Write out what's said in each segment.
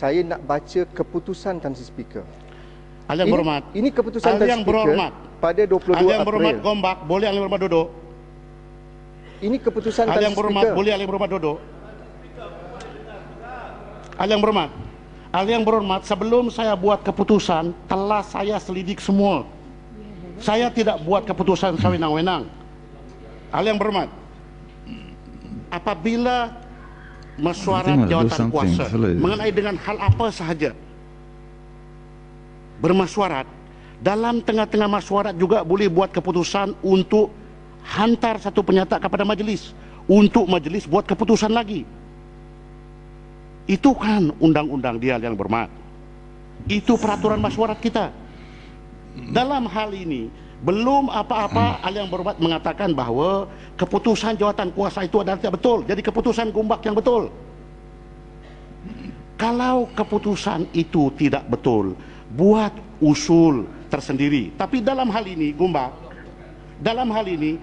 saya nak baca keputusan Tan Sri Speaker. Ahli yang Ini- berhormat. Ini keputusan Ahli Tan Sri yang Speaker berhormat. pada 22 Ahli yang berhormat April. Gombak, boleh ahli yang berhormat duduk. Ini keputusan Tan Ahli Sri yang berhormat, Speaker. boleh ahli yang berhormat duduk. Ahli yang berhormat. Ahli yang berhormat, sebelum saya buat keputusan, telah saya selidik semua. Saya tidak buat keputusan sewenang-wenang. Ahli yang berhormat. Apabila mesyuarat I'll do jawatan kuasa mengenai dengan hal apa sahaja. Bermasyuarat dalam tengah-tengah masyuarat juga boleh buat keputusan untuk hantar satu penyataan kepada majlis. Untuk majlis buat keputusan lagi. Itu kan undang-undang dia yang bermat itu peraturan masyuarat kita. Dalam hal ini belum apa-apa ahli yang berhormat mengatakan bahawa keputusan jawatan kuasa itu adalah tidak betul. Jadi keputusan gombak yang betul. Kalau keputusan itu tidak betul buat usul tersendiri. Tapi dalam hal ini gombak dalam hal ini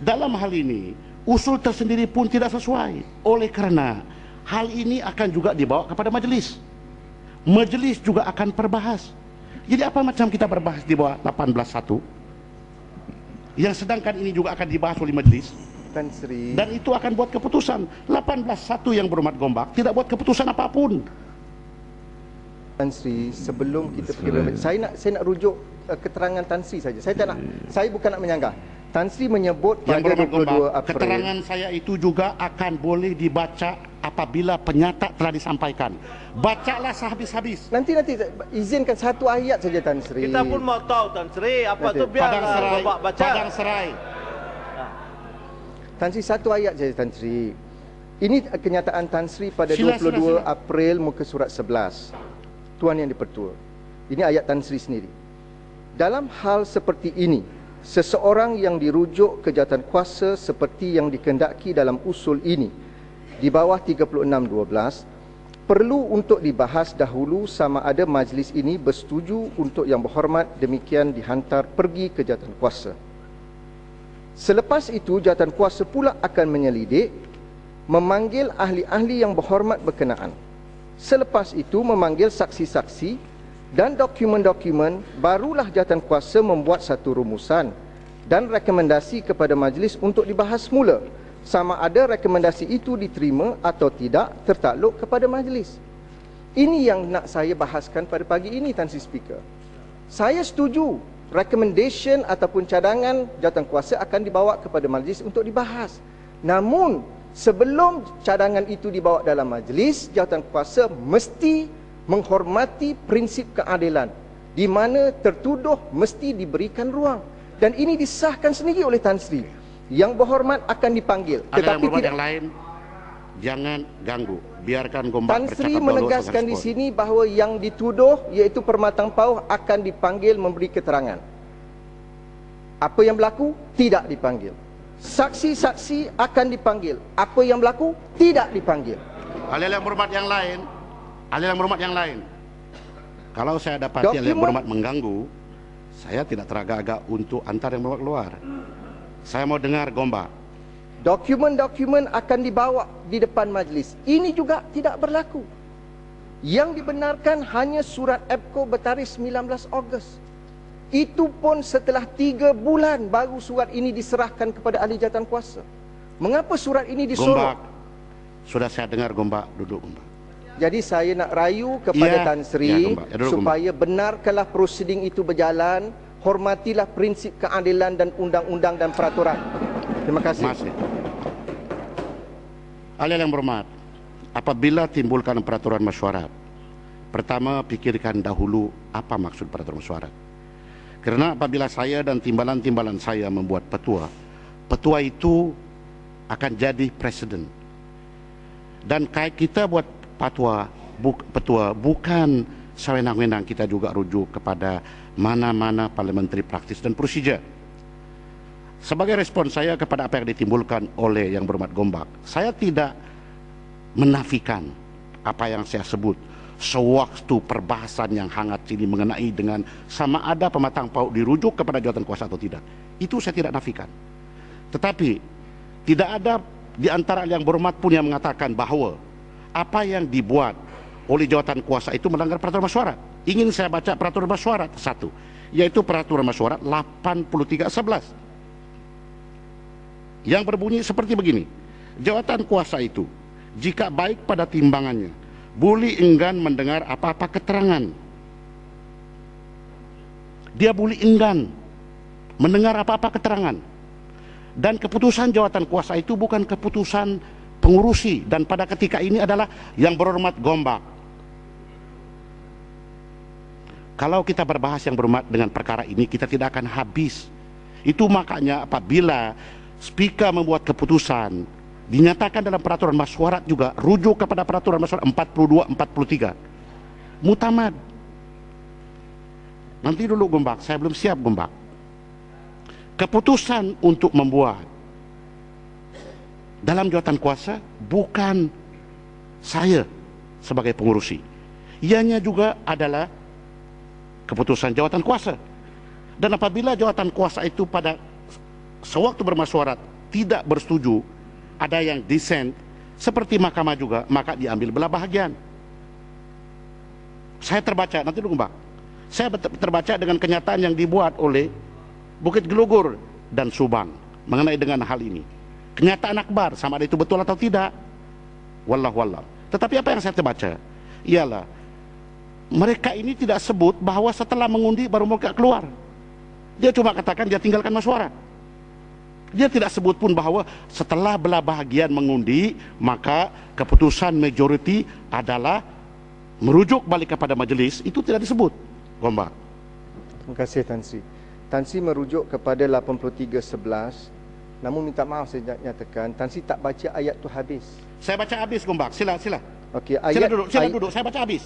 dalam hal ini usul tersendiri pun tidak sesuai. Oleh kerana hal ini akan juga dibawa kepada majlis. Majlis juga akan perbahas. Jadi apa macam kita berbahas di bawah 18.1 yang sedangkan ini juga akan dibahas oleh majlis Tan Sri. dan itu akan buat keputusan 18.1 yang berhormat gombak tidak buat keputusan apapun Tan Sri sebelum kita pergi bermajlis saya nak saya nak rujuk uh, keterangan Tan Sri saja. Saya tak nak saya bukan nak menyanggah. Tan Sri menyebut yang pada gombak 22 April. keterangan saya itu juga akan boleh dibaca apabila penyatak telah disampaikan bacalah sehabis-habis Nanti nanti izinkan satu ayat saja Tan Sri. Kita pun mau tahu Tan Sri apa Nanti. tu Padang biarlah Serai Bapak baca. Padang Serai Tan Sri satu ayat saja Tan Sri. Ini kenyataan Tan Sri pada Sila, 22 sila, sila. April muka surat 11. Tuan yang dipertua. Ini ayat Tan Sri sendiri. Dalam hal seperti ini, seseorang yang dirujuk ke jawatan kuasa seperti yang dikendaki dalam usul ini di bawah 36.12 perlu untuk dibahas dahulu sama ada majlis ini bersetuju untuk yang berhormat demikian dihantar pergi ke jawatan kuasa. Selepas itu jawatan kuasa pula akan menyelidik memanggil ahli-ahli yang berhormat berkenaan. Selepas itu memanggil saksi-saksi dan dokumen-dokumen barulah jawatan kuasa membuat satu rumusan dan rekomendasi kepada majlis untuk dibahas semula sama ada rekomendasi itu diterima atau tidak tertakluk kepada majlis. Ini yang nak saya bahaskan pada pagi ini Tan Sri Speaker. Saya setuju recommendation ataupun cadangan jawatan kuasa akan dibawa kepada majlis untuk dibahas. Namun sebelum cadangan itu dibawa dalam majlis, jawatan kuasa mesti menghormati prinsip keadilan di mana tertuduh mesti diberikan ruang dan ini disahkan sendiri oleh Tan Sri. Yang berhormat akan dipanggil ada yang tetapi berhormat tidak yang lain jangan ganggu biarkan gombak Tan Sri menegaskan di sini bahawa yang dituduh iaitu Permatang Pauh akan dipanggil memberi keterangan. Apa yang berlaku tidak dipanggil. Saksi-saksi akan dipanggil. Apa yang berlaku tidak dipanggil. ahli yang berhormat yang lain ahli yang berhormat yang lain kalau saya dapati ahli yang berhormat mengganggu saya tidak teragak-agak untuk antar yang berhormat keluar saya mau dengar gombak Dokumen-dokumen akan dibawa di depan majlis. Ini juga tidak berlaku. Yang dibenarkan hanya surat EPCO bertarikh 19 Ogos. Itu pun setelah tiga bulan baru surat ini diserahkan kepada ahli jawatan kuasa. Mengapa surat ini disorok? gombak sudah saya dengar gombak duduk gombak Jadi saya nak rayu kepada Ya, Tan Sri ya, Gombak. Ya, duduk, supaya benarkanlah prosiding itu berjalan, hormatilah prinsip keadilan dan undang-undang dan peraturan. Terima kasih. Masih. Ahli yang berhormat, apabila timbulkan peraturan mesyuarat, pertama pikirkan dahulu apa maksud peraturan mesyuarat. Kerana apabila saya dan timbalan-timbalan saya membuat petua, petua itu akan jadi presiden. Dan kait kita buat fatwa, buk, petua bukan sewenang-wenang kita juga rujuk kepada mana-mana parliamentary practice dan prosedur. Sebagai respon saya kepada apa yang ditimbulkan oleh yang berhormat Gombak, saya tidak menafikan apa yang saya sebut sewaktu perbahasan yang hangat ini mengenai dengan sama ada pematang paut dirujuk kepada jawatan kuasa atau tidak. Itu saya tidak nafikan. Tetapi tidak ada di antara yang berhormat pun yang mengatakan bahawa apa yang dibuat oleh jawatan kuasa itu melanggar peraturan mesyuarat. Ingin saya baca peraturan mesyuarat satu, yaitu peraturan mesyuarat 8311 yang berbunyi seperti begini. Jawatan kuasa itu jika baik pada timbangannya boleh enggan mendengar apa-apa keterangan. Dia boleh enggan mendengar apa-apa keterangan. Dan keputusan jawatan kuasa itu bukan keputusan pengurusi dan pada ketika ini adalah yang berhormat Gombak. Kalau kita berbahas yang berhormat dengan perkara ini kita tidak akan habis. Itu makanya apabila speaker membuat keputusan dinyatakan dalam peraturan masyarakat juga rujuk kepada peraturan masyarakat 42 43 mutamad nanti dulu Gombak saya belum siap Gombak. Keputusan untuk membuat dalam jawatan kuasa bukan saya sebagai pengurusi. Ianya juga adalah keputusan jawatan kuasa. Dan apabila jawatan kuasa itu pada sewaktu bermasyarakat tidak bersetuju ada yang dissent seperti mahkamah juga maka diambil belah bahagian. Saya terbaca nanti dulu mbak. Saya terbaca dengan kenyataan yang dibuat oleh Bukit Gelugur dan Subang mengenai dengan hal ini. Kenyataan akbar sama ada itu betul atau tidak? Wallah wallah tetapi apa yang saya terbaca? Ialah mereka ini tidak sebut bahwa setelah mengundi baru mereka keluar. Dia cuma katakan dia tinggalkan masyarakat dia tidak sebut pun bahwa setelah belah bahagian mengundi maka keputusan majority adalah merujuk balik kepada majelis itu tidak disebut. Gombak Terima kasih Tan Sri. Tan Sri merujuk kepada 8311 namun minta maaf saya nyatakan Tan Sri tak baca ayat tu habis. saya baca habis Gombak. Sila sila. Okey, sila ayat duduk sila ay- duduk. Saya baca habis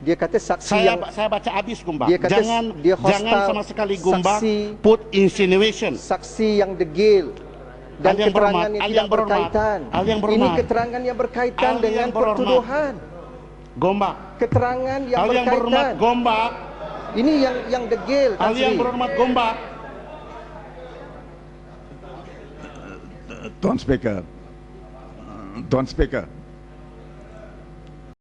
Dia kata saksi saya yang saya baca habis Gombak Dia kata jangan dia hostile, jangan sama sekali Gombak saksi- put insinuation saksi yang degil dan Al yang keterangan berhormat, yang al tidak yang berhormat, berkaitan. al yang Ini keterangan yang berkaitan Al dengan yang berhormat. pertuduhan. Gombak Keterangan yang yang berhormat berkaitan. Gombak Ini yang yang degil hal yang berhormat Gombak Tuan Speaker, Tuan Speaker,